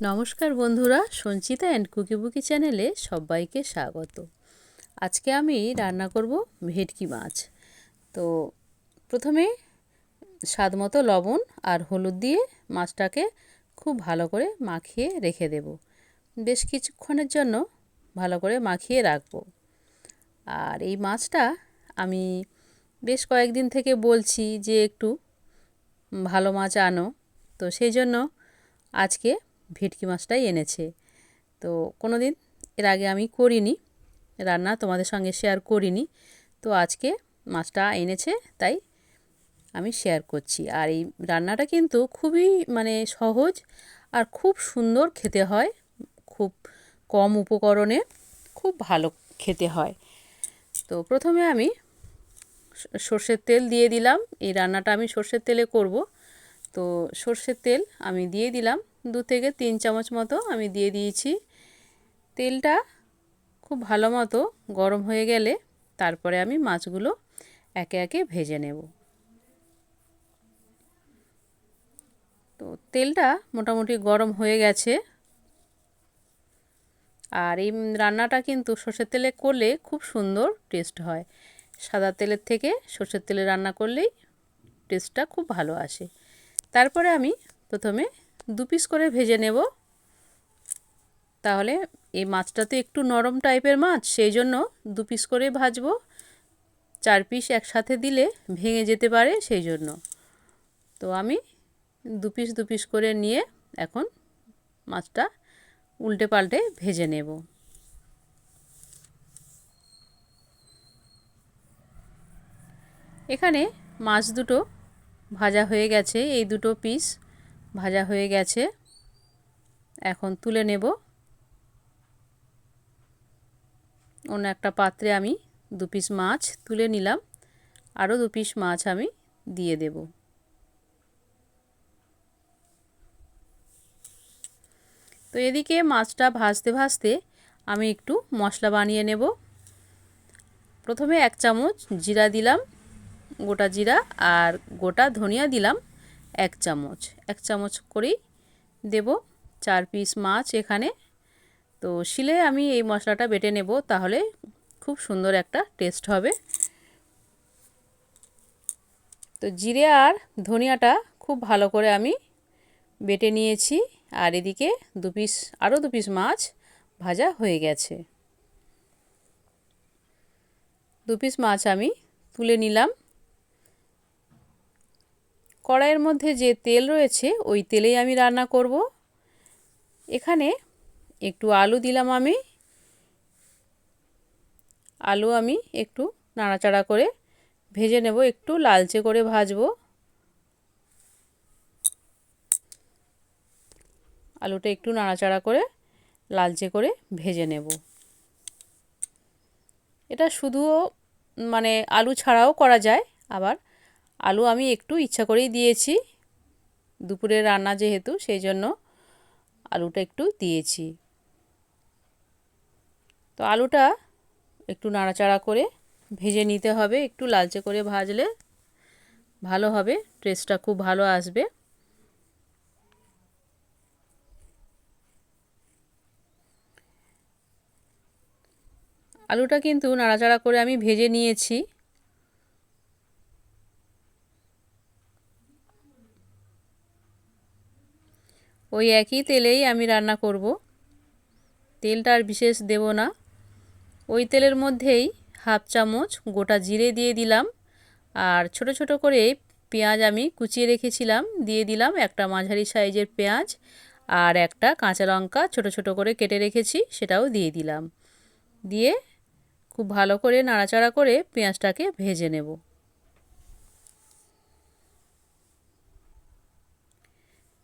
নমস্কার বন্ধুরা, সঞ্চিতা অ্যান্ড কুকিবুকি চ্যানেলে সবাইকে স্বাগত। আজকে আমি রান্না করব ভেটকি মাছ। তো প্রথমে স্বাদ মতো লবণ আর হলুদ দিয়ে মাছটাকে খুব ভালো করে মাখিয়ে রেখে দেব। বেশ কিছুক্ষণের জন্য ভালো করে মাখিয়ে রাখব। আর এই মাছটা আমি বেশ কয়েকদিন থেকে বলছি যে একটু ভালো মাছ আনো। তো সেই জন্য আজকে ভেটকি মাছটাই এনেছে। তো কোনো দিন এর আগে আমি করিনি, রান্না তোমাদের সঙ্গে শেয়ার করিনি। তো আজকে মাছটা এনেছে, তাই আমি শেয়ার করছি। আর এই রান্নাটা কিন্তু খুবই মানে সহজ আর খুব সুন্দর খেতে হয়, খুব কম উপকরণে খুব ভালো খেতে হয়। তো প্রথমে আমি সর্ষের তেল দিয়ে দিলাম। এই রান্নাটা আমি সর্ষের তেলে করব। তো সর্ষের তেল আমি দিয়ে দিলাম। দু থেকে তিন চামচ মতো আমি দিয়ে দিয়েছি। তেলটা খুব ভালো মতো গরম হয়ে গেলে তারপরে আমি মাছগুলো একে একে ভেজে নেব। তো তেলটা মোটামুটি গরম হয়ে গেছে। আর এই রান্নাটা কিন্তু সর্ষের তেলে করলে খুব সুন্দর টেস্ট হয়। সাদা তেলের থেকে সর্ষের তেলে রান্না করলেই টেস্টটা খুব ভালো আসে। তারপরে আমি প্রথমে দু পিস করে ভেজে নেব। তাহলে এই মাছটা তো একটু নরম টাইপের মাছ, সেই জন্য দু পিস করে ভাজবো। চার পিস একসাথে দিলে ভেঙে যেতে পারে সেই জন্য। তো আমি দু পিস দু পিস করে নিয়ে এখন মাছটা উল্টে পাল্টে ভেজে নেব। এখানে মাছ দুটো ভাজা হয়ে গেছে, এই দুটো পিস ভাজা হয়ে গেছে। এখন তুলে নেব। অন্য একটা পাত্রে আমি দু পিস মাছ তুলে নিলাম। আরও দু পিস মাছ আমি দিয়ে দেব। তো এদিকে মাছটা ভাজতে ভাজতে আমি একটু মশলা বানিয়ে নেব। প্রথমে এক চামচ জিরা দিলাম। গোটা জিরা আর গোটা ধনিয়া দিলাম এক চামচ। এক চামচ করেই দেব চার পিস মাছ এখানে। তো শিলে আমি এই মশলাটা বেটে নেব, তাহলে খুব সুন্দর একটা টেস্ট হবে। তো জিরে আর ধনিয়াটা খুব ভালো করে আমি বেটে নিয়েছি, আর এদিকে দু পিস, আরও দু পিস মাছ ভাজা হয়ে গেছে। দু পিস মাছ আমি তুলে নিলাম। কড়াইয়ের মধ্যে যে তেল রয়েছে, ওই তেলেই আমি রান্না করব। এখানে একটু আলু দিলাম আমি। আলু আমি একটু নাড়াচাড়া করে ভেজে নেব, একটু লালচে করে ভাজবো। আলুটা একটু নাড়াচাড়া করে লালচে করে ভেজে নেব। এটা শুধুও মানে আলু ছাড়াও করা যায়, আবার আলু আমি একটু ইচ্ছা করেই দিয়েছি। দুপুরে রান্না যেহেতু, সেই জন্য আলুটা একটু দিয়েছি। তো আলুটা একটু নাড়াচাড়া করে ভেজে নিতে হবে, একটু লালচে করে ভাজলে ভালো হবে টেস্টটা খুব ভালো আসবে। আলুটা কিন্তু নাড়াচাড়া করে আমি ভেজে নিয়েছি। ওই একই তেলেই আমি রান্না করব। তেলটা আর বিশেষ দেব না। ওই তেলের মধ্যেই হাফ চামচ গোটা জিরে দিয়ে দিলাম আর ছোট ছোট করে পেঁয়াজ আমি কুচিয়ে রেখেছিলাম। দিয়ে দিলাম একটা মাঝারি সাইজের পেঁয়াজ আর একটা কাঁচা লঙ্কা ছোট ছোট করে কেটে রেখেছি, সেটাও দিয়ে দিলাম। দিয়ে খুব ভালো করে নাড়াচাড়া করে পেঁয়াজটাকে ভেজে নেব।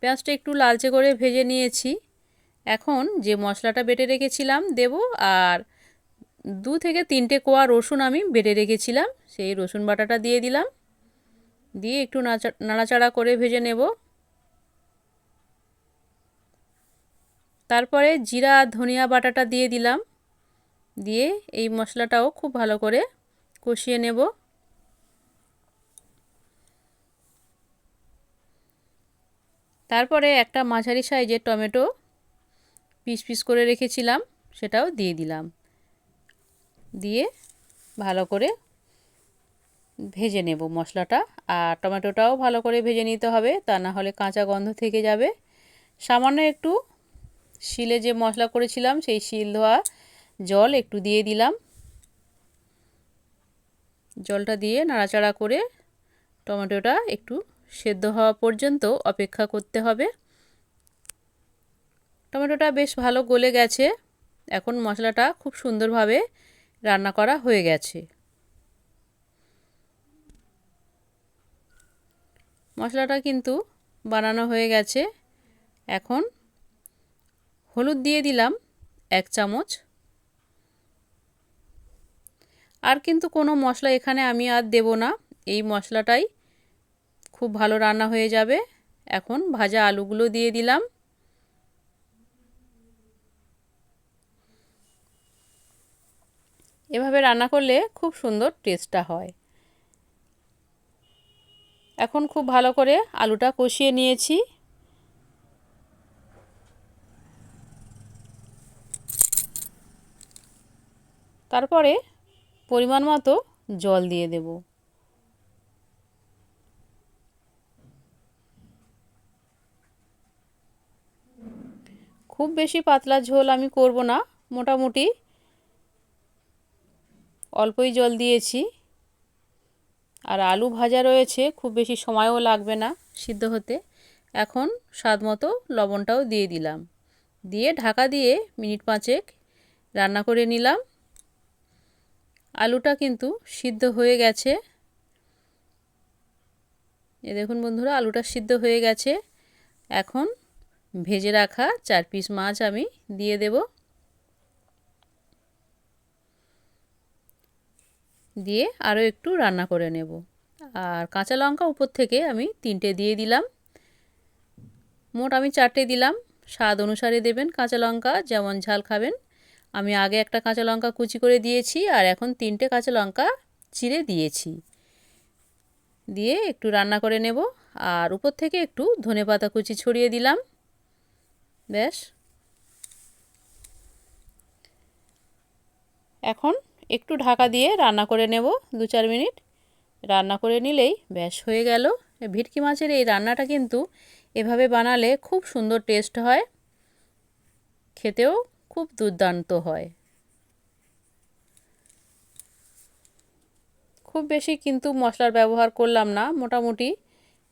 পেঁয়াজটা একটু লালচে করে ভেজে নিয়েছি। এখন যে মশলাটা বেটে রেখেছিলাম দেব আর দু থেকে তিনটে কোয়া রসুন আমি বেটে রেখেছিলাম, সেই রসুন বাটাটা দিয়ে দিলাম। দিয়ে একটু নাচা, নাড়াচাড়া করে ভেজে নেব। তারপরে জিরা আর ধনিয়া বাটাটা দিয়ে দিলাম। দিয়ে এই মশলাটাও খুব ভালো করে কষিয়ে নেব। তারপরে একটা মাঝারি সাইজের টমেটো পিস পিস করে রেখেছিলাম, সেটাও দিয়ে দিলাম। দিয়ে ভালো করে ভেজে নেব মশলাটা, আর টমেটোটাও ভালো করে ভেজে নিতে হবে, তা না হলে কাঁচা গন্ধ থেকে যাবে। সামান্য একটু শিলে যে মশলা করেছিলাম, সেই শিল ধোয়া জল একটু দিয়ে দিলাম। জলটা দিয়ে নাড়াচাড়া করে টমেটোটা একটু সেদ্ধ হওয়া পর্যন্ত অপেক্ষা করতে হবে। টমেটোটা বেশ ভালো গলে গেছে। এখন মশলাটা খুব সুন্দরভাবে রান্না করা হয়ে গেছে। মশলাটা কিন্তু বানানো হয়ে গেছে। এখন হলুদ দিয়ে দিলাম এক চামচ। আর কিন্তু কোনো মশলা এখানে আমি আর দেব না। এই মশলাটাই খুব ভালো রান্না হয়ে যাবে। এখন ভাজা আলুগুলো দিয়ে দিলাম। এভাবে রান্না করলে খুব সুন্দর টেস্টটা হয়। এখন খুব ভালো করে আলুটা কষিয়ে নিয়েছি। তারপরে পরিমাণ মতো জল দিয়ে দেব। খুব বেশি পাতলা ঝোল আমি করব না, মোটামুটি অল্পই জল দিয়েছি। আর আলু ভাজা রয়েছে, খুব বেশি সময়ও লাগবে না সিদ্ধ হতে। এখন স্বাদ মতো লবণটাও দিয়ে দিলাম। দিয়ে ঢাকা দিয়ে মিনিট পাঁচেক রান্না করে নিলাম। আলুটা কিন্তু সিদ্ধ হয়ে গেছে। এ দেখুন বন্ধুরা, আলুটা সিদ্ধ হয়ে গেছে। এখন ভেজে রাখা চার পিস মাছ আমি দিয়ে দেব। দিয়ে আরও একটু রান্না করে নেব। আর কাঁচা লঙ্কা উপর থেকে আমি তিনটে দিয়ে দিলাম। মোট আমি চারটে দিলাম। স্বাদ অনুসারে দেবেন কাঁচা লঙ্কা, যেমন ঝাল খাবেন। আমি আগে একটা কাঁচা লঙ্কা কুচি করে দিয়েছি আর এখন তিনটে কাঁচা লঙ্কা চিড়ে দিয়েছি। দিয়ে একটু রান্না করে নেব। আর উপর থেকে একটু ধনে পাতা কুচি ছড়িয়ে দিলাম। ব্যাস এখন একটু ঢাকা দিয়ে রান্না করে নেব, দু চার মিনিট। রান্না করে নিলেই ব্যাস হয়ে গেল। ভিটকি মাছের এই রান্নাটা কিন্তু এভাবে বানালে খুব সুন্দর টেস্ট হয়, খেতেও খুব দুর্দান্ত হয়। খুব বেশি কিন্তু মশলার ব্যবহার করলাম না। মোটামুটি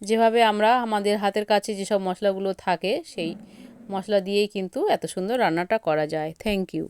যেভাবে আমরা আমাদের হাতের কাছে যেসব মশলাগুলো থাকে, সেই মশলা দিয়েই কিন্তু এত সুন্দর রান্নাটা করা যায়। Thank you